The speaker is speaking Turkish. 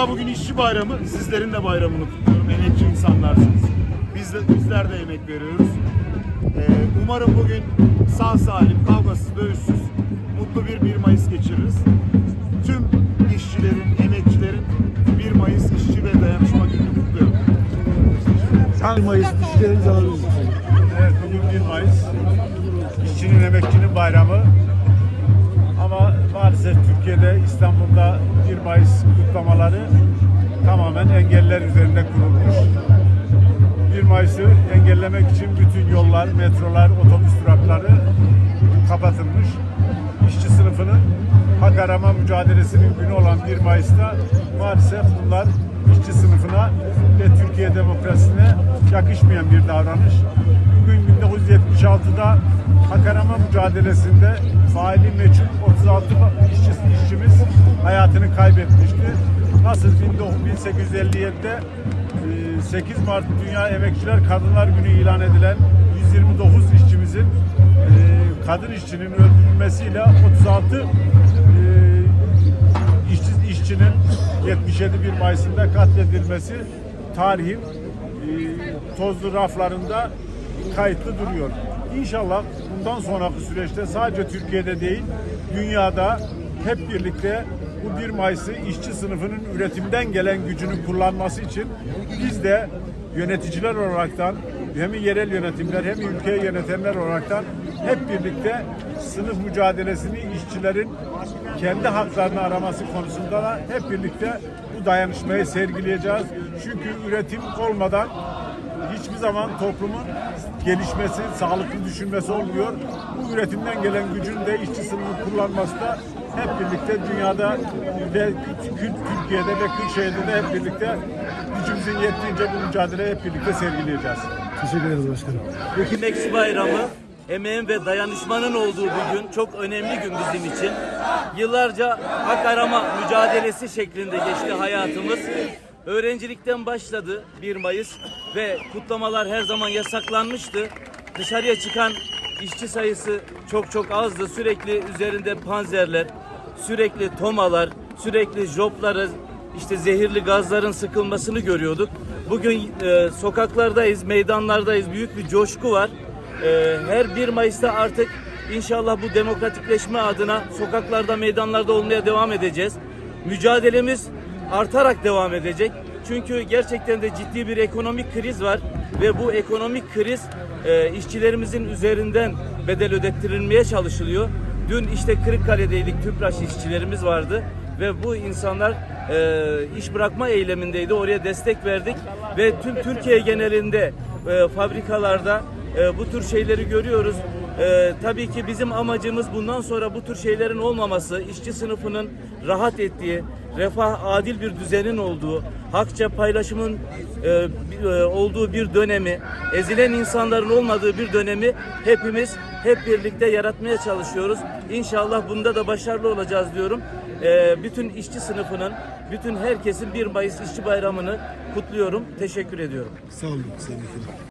Valla bugün işçi bayramı, sizlerin de bayramını kutluyorum. Emekçi insanlarsınız. Biz de, bizler de emek veriyoruz. Ee, umarım bugün sağ salim, kavgasız, dövüşsüz, mutlu bir 1 Mayıs geçiririz. Tüm işçilerin, emekçilerin 1 Mayıs işçi ve dayanışma gününü kutluyorum. 1 Mayıs düşüncelerinizi alabiliriz. Evet bugün 1 Mayıs. İşçinin, emekçinin bayramı. Ama Türkiye'de, İstanbul'da 1 Mayıs kutlamaları tamamen engeller üzerinde kurulmuş. 1 Mayıs'ı engellemek için bütün yollar, metrolar, otobüs durakları kapatılmış. İşçi sınıfının hak arama mücadelesinin günü olan 1 Mayıs'ta maalesef bunlar işçi sınıfına Türkiye demokrasisine yakışmayan bir davranış. Bugün 1976'da hak arama mücadelesinde faili meçhul 36 işçi, işçimiz hayatını kaybetmişti. Nasıl 1857'de e, 8 Mart Dünya Emekçiler Kadınlar Günü ilan edilen 129 işçimizin e, kadın işçinin öldürülmesiyle 36 e, işçi, işçinin 77 bir Mayıs'ında katledilmesi tarihin e, tozlu raflarında kayıtlı duruyor. İnşallah bundan sonraki süreçte sadece Türkiye'de değil, dünyada hep birlikte bu 1 Mayıs'ı işçi sınıfının üretimden gelen gücünü kullanması için biz de yöneticiler olaraktan hem yerel yönetimler hem ülkeyi yönetenler olaraktan hep birlikte sınıf mücadelesini işçilerin kendi haklarını araması konusunda da hep birlikte bu dayanışmayı sergileyeceğiz. Çünkü üretim olmadan hiçbir zaman toplumun gelişmesi, sağlıklı düşünmesi olmuyor. Bu üretimden gelen gücün de işçi sınıfı kullanması da hep birlikte dünyada ve Türkiye'de ve Kırşehir'de de hep birlikte gücümüzün yettiğince bu mücadeleyi hep birlikte sergileyeceğiz. Teşekkür ederiz başkanım. Emekçi Bayramı emeğin ve dayanışmanın olduğu bir gün. Çok önemli gün bizim için. Yıllarca hak arama mücadelesi şeklinde geçti hayatımız. Öğrencilikten başladı 1 Mayıs ve kutlamalar her zaman yasaklanmıştı. Dışarıya çıkan işçi sayısı çok çok azdı. Sürekli üzerinde panzerler, sürekli tomalar, sürekli jopları, işte zehirli gazların sıkılmasını görüyorduk. Bugün e, sokaklardayız, meydanlardayız. Büyük bir coşku var. E, her 1 Mayıs'ta artık inşallah bu demokratikleşme adına sokaklarda, meydanlarda olmaya devam edeceğiz. Mücadelemiz artarak devam edecek. Çünkü gerçekten de ciddi bir ekonomik kriz var ve bu ekonomik kriz e, işçilerimizin üzerinden bedel ödettirilmeye çalışılıyor. Dün işte Kırıkkale'deydik, Tüpraş işçilerimiz vardı ve bu insanlar e, iş bırakma eylemindeydi. Oraya destek verdik ve tüm Türkiye genelinde e, fabrikalarda e, bu tür şeyleri görüyoruz. E, tabii ki bizim amacımız bundan sonra bu tür şeylerin olmaması, işçi sınıfının rahat ettiği, refah adil bir düzenin olduğu, hakça paylaşımın e, e, olduğu bir dönemi, ezilen insanların olmadığı bir dönemi hepimiz hep birlikte yaratmaya çalışıyoruz. İnşallah bunda da başarılı olacağız diyorum. E, bütün işçi sınıfının, bütün herkesin 1 Mayıs İşçi Bayramı'nı kutluyorum. Teşekkür ediyorum. Sağ olun Vekilim.